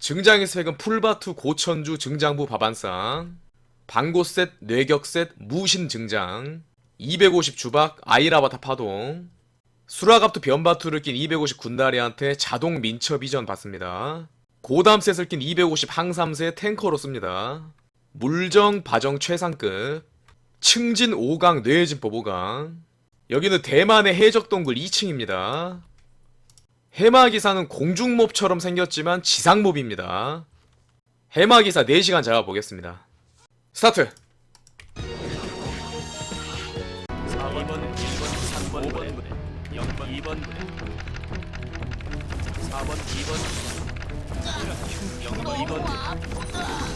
증장의 스펙은 풀바투 고천주 증장부 바반상 방고셋 뇌격셋 무신 증장 250 주박 아이라바타 파동 수라갑투 변바투를 낀 250 군다리한테 자동 민첩 이전 받습니다. 고담셋을 낀 250 항삼세 탱커로 씁니다. 물정 바정 최상급 층진 5강 뇌진 보보강 여기는 대만의 해적동굴 2층입니다. 해마기사는 공중몹처럼 생겼지만 지상몹입니다. 해마기사 4시간 잡아보겠습니다. 스타트! 4번, 1번, 3번, 5번 부대, 0번, 2번 부대, 4번, 2번, 0번, 2번 부대, 4번,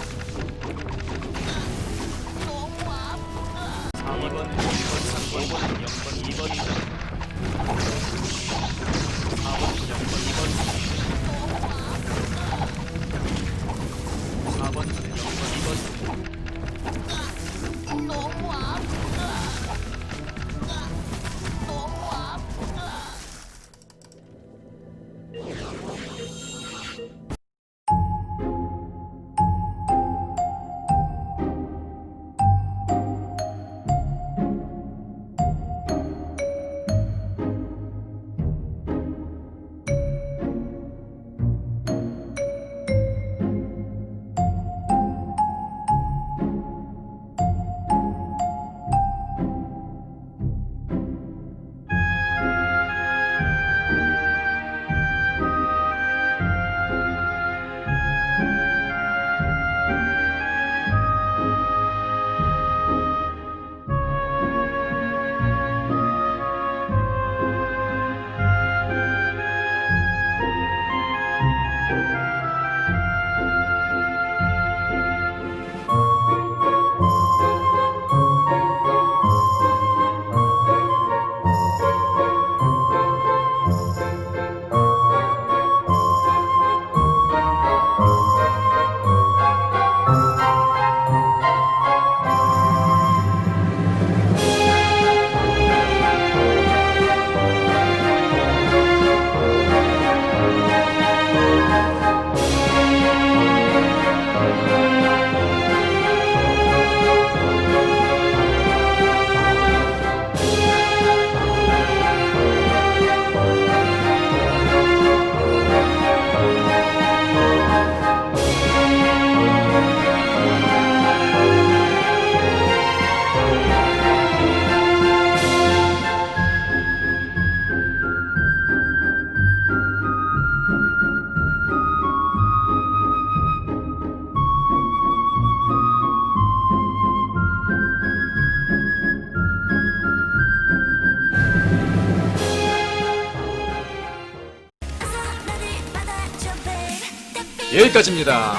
여기까지입니다.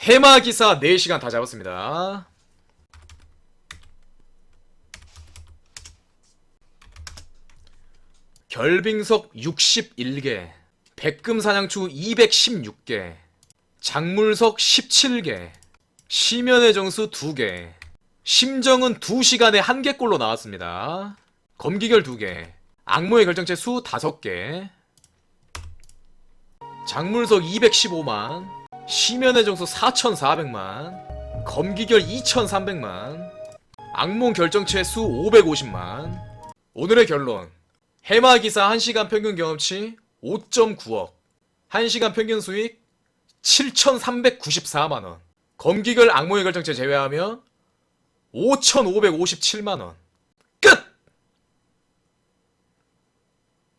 해마 기사 4시간 다 잡았습니다. 결빙석 61개, 백금사냥추 216개, 작물석 17개, 시면의 정수 2개, 심정은 2시간에 1개꼴로 나왔습니다. 검기결 2개, 악모의 결정체 수 5개, 작물석 215만, 시면의 정수 4,400만, 검기결 2,300만, 악몽 결정체 수 550만. 오늘의 결론. 해마기사 1시간 평균 경험치 5.9억. 1시간 평균 수익 7,394만원. 검기결 악몽의 결정체 제외하면 5,557만원. 끝!